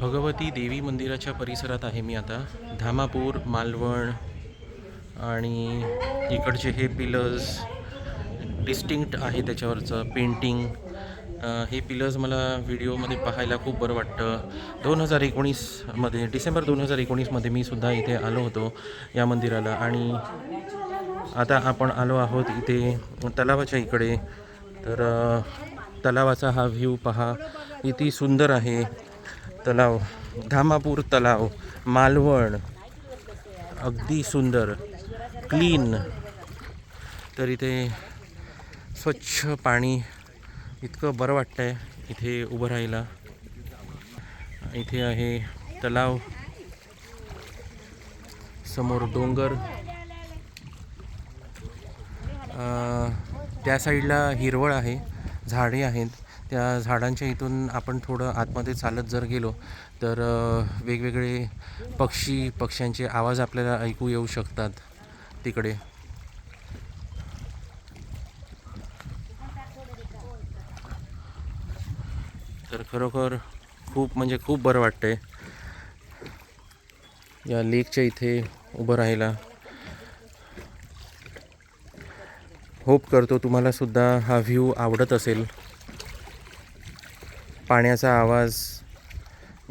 भगवती देवी मंदिराच्या परिसरात आहे मी आता. धामापूर मालवण आणि इकडचे हे पिलर्स डिस्टिंक्ट आहे त्याच्यावरचं पेंटिंग हे पिलर्स मला व्हिडिओमध्ये पाहायला खूप बरं वाटतं. दोन हजार एकोणीसमध्ये डिसेंबर दोन हजार एकोणीसमध्ये मी सुद्धा इथे आलो होतो या मंदिराला आणि आता आपण आलो आहोत इथे तलावाच्या इकडे. तर तलावाचा हा व्ह्यू पहा. किती सुंदर आहे. तलाव धामापूर तलाव मालवण. अगदी सुंदर क्लीन तर इथे स्वच्छ पाणी इतकं बरं वाटतं आहे इथे उभं राहायला. इथे आहे तलाव. समोर डोंगर. त्या साईडला हिरवळ आहे झाडे आहेत. त्या झाडांच्या इथून आपण थोडं आतमध्ये चालत जर गेलो तर वेगवेगळे पक्षी पक्ष्यांचे आवाज आपल्याला ऐकू येऊ शकतात तिकडे. तर खरोखर खूप म्हणजे खूप बरं वाटतंय. या लेकच्या इथे उभं राहायला. होप करतो तुम्हाला सुद्धा हा व्ह्यू आवडत असेल. पाण्याचा आवाज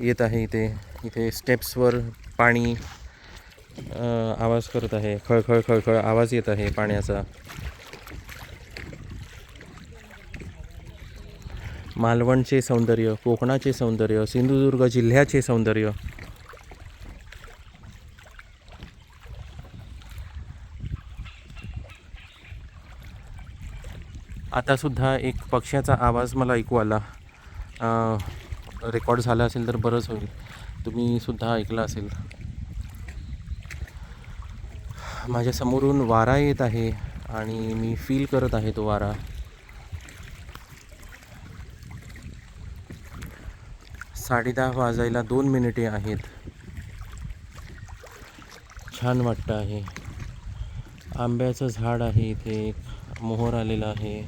येत आहे इथे. इथे स्टेप्सवर पाणी आवाज करत आहे. खळखळ खळखळ आवाज येत आहे पाण्याचा. मालवणचे सौंदर्य कोकणाचे सौंदर्य सिंधुदुर्ग जिल्ह्याचे सौंदर्य. आता सुद्धा एक पक्ष्याचा आवाज मला ऐकू आला. रेकॉर्ड झाला असेल तर बरंच होईल. तुम्ही सुद्धा ऐकलं असेल. माझ्या समोरून वारा येत आहे आणि मी फील करत आहे तो वारा. साडेदहा वाजायला दोन मिनिटे आहेत. छान वाटतं आहे. आंब्याचं झाड आहे इथे एक मोहर आलेला आहे.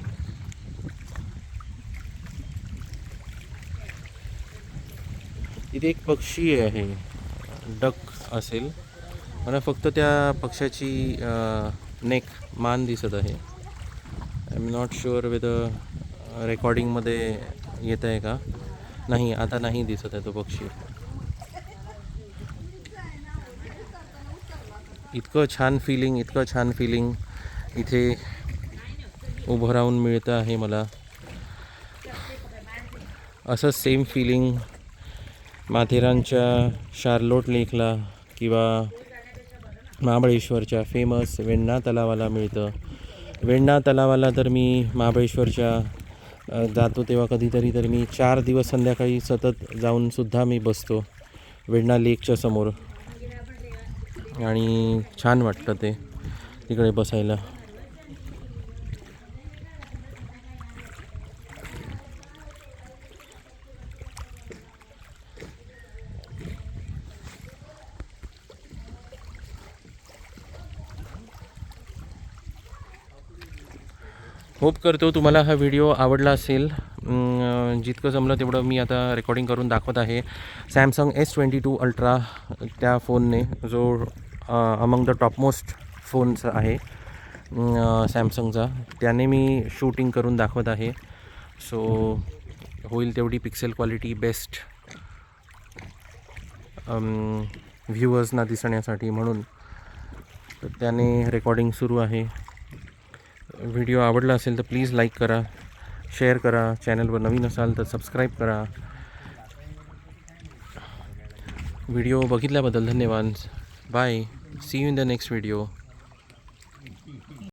इथे एक पक्षी आहे. डक असेल. मला फक्त त्या पक्षाची नेक मान दिसत आहे. I am not sure with रेकॉर्डिंगमध्ये येत आहे का? नाही आता नाही दिसत आहे तो पक्षी. इतकं छान फिलिंग इतकं छान फिलिंग इथे उभं राहून मिळतं आहे मला. असं सेम फिलिंग माथेरानच्या शार्लोट लेकला किंवा महाबळेश्वरच्या फेमस वेण्णा तलावाला मिळतं. वेण्णा तलावाला तर मी महाबळेश्वरच्या जातो तेव्हा कधीतरी तर मी चार दिवस संध्याकाळी सतत जाऊन सुद्धा मी बसतो वेण्णा लेकच्या समोर. आणि छान वाटतं ते तिकडे बसायला. होप करतो तुम्हाला हा व्हिडिओ आवडला असेल. जितकं जमलं तेवढं मी आता रेकॉर्डिंग करून दाखवत आहे. Samsung S twenty two ultra त्या फोनने जो अमंग द टॉपमोस्ट फोन्स आहे सॅमसंगचा त्याने मी शूटिंग करून दाखवत आहे. सो होईल तेवढी पिक्सेल क्वालिटी बेस्ट व्ह्यूअर्सना दिसण्यासाठी म्हणून. तर त्याने रेकॉर्डिंग सुरू आहे. व्हिडिओ आवडला असेल तर प्लीज लाईक करा शेअर करा चॅनलवर नवीन असाल तर सबस्क्राईब करा. व्हिडिओ बघितल्याबद्दल धन्यवाद. Bye see you in the next video